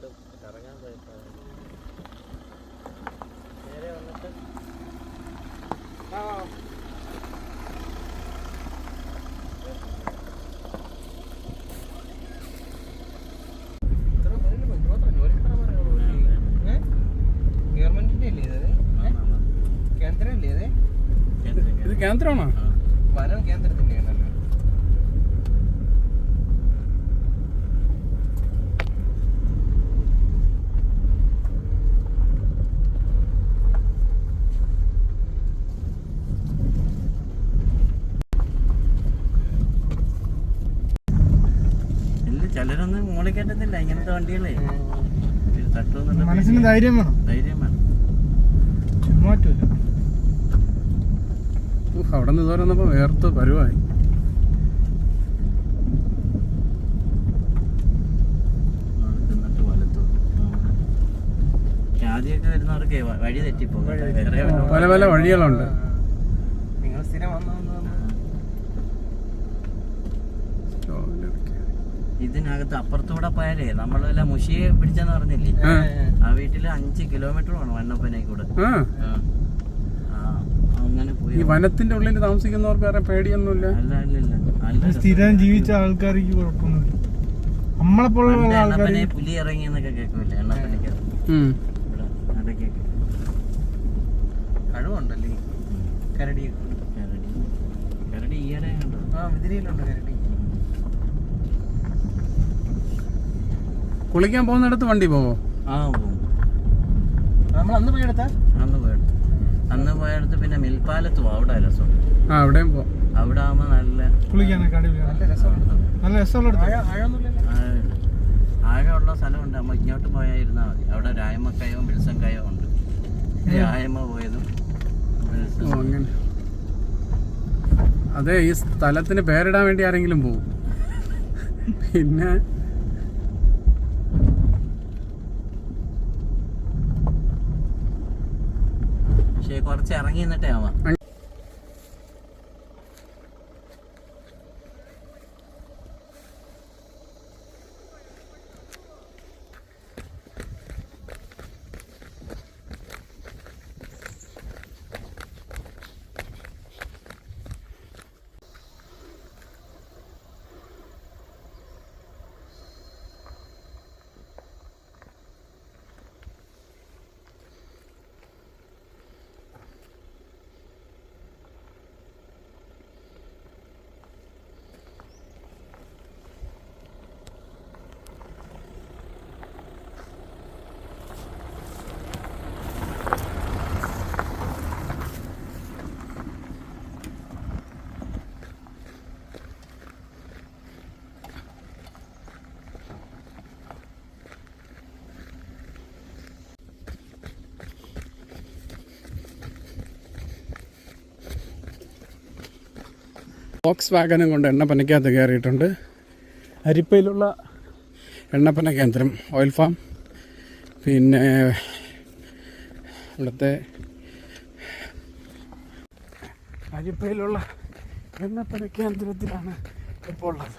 എങ്ങാണ്ട് കറങ്ങാൻ പോയപ്പോ നേരെ വന്നിട്ട് ഗവൺമെന്റിന്റെ അല്ലേ ഇത്? കേന്ദ്രമാണോ? വനം കേന്ദ്രത്തിന്റെ ആണല്ലോ ഇല്ല ചിലരൊന്നും മോളിൽ കയറ്റത്തില്ല ഇങ്ങനത്തെ വണ്ടികളെ. തട്ടുമെന്നുള്ള മനസ്സിന്. ധൈര്യം വേണം. ധൈര്യം വേണം. മാറ്റൂല ഉഫ്, അവിടെ നിന്ന് ഇതുവരെ വന്നപ്പോ വേർത്ത് പരുവായി. ആദ്യമൊക്കെ വരുന്നവർക്ക് വഴി തെറ്റിപ്പോ പല പല വഴികളുണ്ട്. നിങ്ങൾ സ്ഥിരം വന്നു വന്നു വന്നു ഇതിനകത്ത് അപ്പുറത്തൂടെ പോയാലേ നമ്മളെല്ലാം മുഷിയെ പിടിച്ചെന്ന് പറഞ്ഞില്ലേ? ആ. വീട്ടിൽ വീട്ടിൽ അഞ്ച് കിലോമീറ്റർ വേണം വണ്ണപ്പനെ കൂടെ. അങ്ങനെ പോയി. ഈ വനത്തിന്റെ ഉള്ളിൽ താമസിക്കുന്നവർക്ക് വേറെ പേടിയൊന്നുമില്ല? അല്ല ഇല്ല. സ്ഥിരം ജീവിച്ച ആൾക്കാർക്ക് കുഴപ്പമൊന്നുമില്ല. നമ്മളെ പോലുള്ള പണ്ട് ആൾക്കാർ പുലി ഇറങ്ങി എന്നൊക്കെ കേൾക്കൂല്ലേ എണ്ണപ്പനക്ക്. ഇടയ്ക്കൊക്കെ കഴിവുണ്ടല്ലേ കരടി. കരടി. കരടി ഈയിടെ കണ്ടോ? ആ മിതിരിയിലുണ്ട് കരടി. കുളിക്കാൻ പോകുന്നിടത്ത് വണ്ടി പോവോ? ആ നമ്മൾ അന്ന് അന്ന് പോയെടുത്ത് അന്ന് പോയെടുത്ത് പിന്നെ മിൽപ്പാലത്ത് പോവും. അവിടെ രസം ആ അവിടെയും അവിടെ ആവുമ്പോ നല്ല കുളിക്കാനൊക്കെ നല്ല നല്ല രസമുള്ള ആഴമുള്ള സ്ഥലമുണ്ട്. നമ്മ ഇങ്ങോട്ട് പോയായിരുന്നാ മതി. അവിടെ ഉണ്ട്. രായമ പോയതും ഓ അങ്ങനെ. അതെ ഈ സ്ഥലത്തിന് പേരിടാൻ വേണ്ടി ആരെങ്കിലും പോവും. പിന്നെ കുറച്ച് ഇറങ്ങി നിന്നിട്ടേ ആവാം. ബോക്സ് വാഗനും കൊണ്ട് എണ്ണപ്പനയ്ക്കകത്ത് കയറിയിട്ടുണ്ട്. അരിപ്പയിലുള്ള എണ്ണപ്പന കേന്ദ്രം ഓയിൽ ഫാം പിന്നെ ഇവിടുത്തെ അരിപ്പയിലുള്ള എണ്ണപ്പന കേന്ദ്രത്തിലാണ് ഇപ്പോൾ ഉള്ളത്.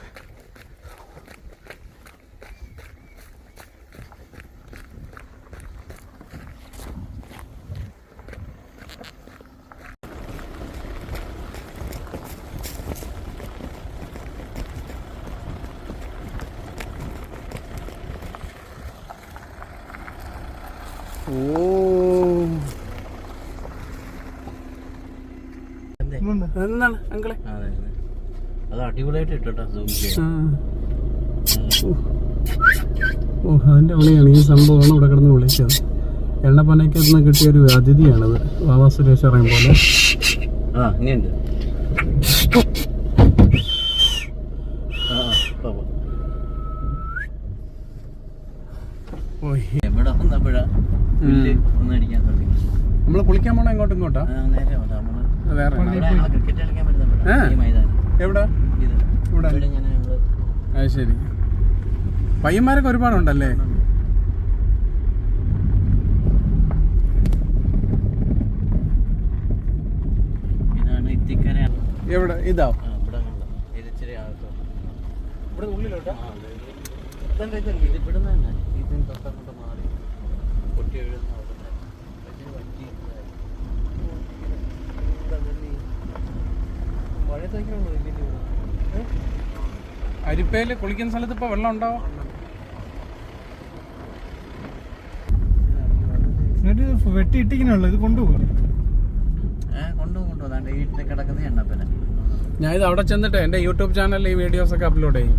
അതെ അടിപൊളിയായിട്ട് സൂം ഈ സംഭവമാണ് ഇവിടെ കിടന്ന് വിളിച്ചത് എണ്ണപ്പനയ്ക്കകത്ത് നിന്ന് കിട്ടിയൊരു അതിഥിയാണത് വാവാ സുരേഷ് അറിയും പോലെ ആ. ഓ എവിടെ വന്നപ്പോഴാ പുല്ല് ഒന്ന് അടിക്കാൻ നമ്മൾ കുളിക്കാൻ പോണോ എങ്ങോട്ടും ഇങ്ങോട്ടാ. നമ്മൾ വേറെ. ക്രിക്കറ്റ് കളിക്കാൻ പറ്റുന്ന ഈ മൈതാനം. എവിടെ? ഇത്. ഇവിടെ. അത് ശരി. പയ്യന്മാരൊക്കെ ഒരുപാടുണ്ടല്ലേ? എവിടെ? ഇതാ. ഇവിടെ ഉള്ളിലോട്ടാ? ഇവിടെ തന്നെ. അരിപ്പയിൽ കുളിക്കുന്ന സ്ഥലത്ത് ഇപ്പൊ വെള്ളം ഉണ്ടാവും ഞാനിത് ഇത് കൊണ്ടുപോകും കൊണ്ടുപോകും. ഞാൻ ഇത് അവിടെ ചെന്നിട്ട് എന്റെ യൂട്യൂബ് ചാനലിൽ ഈ വീഡിയോസ് ഒക്കെ അപ്ലോഡ് ചെയ്യും.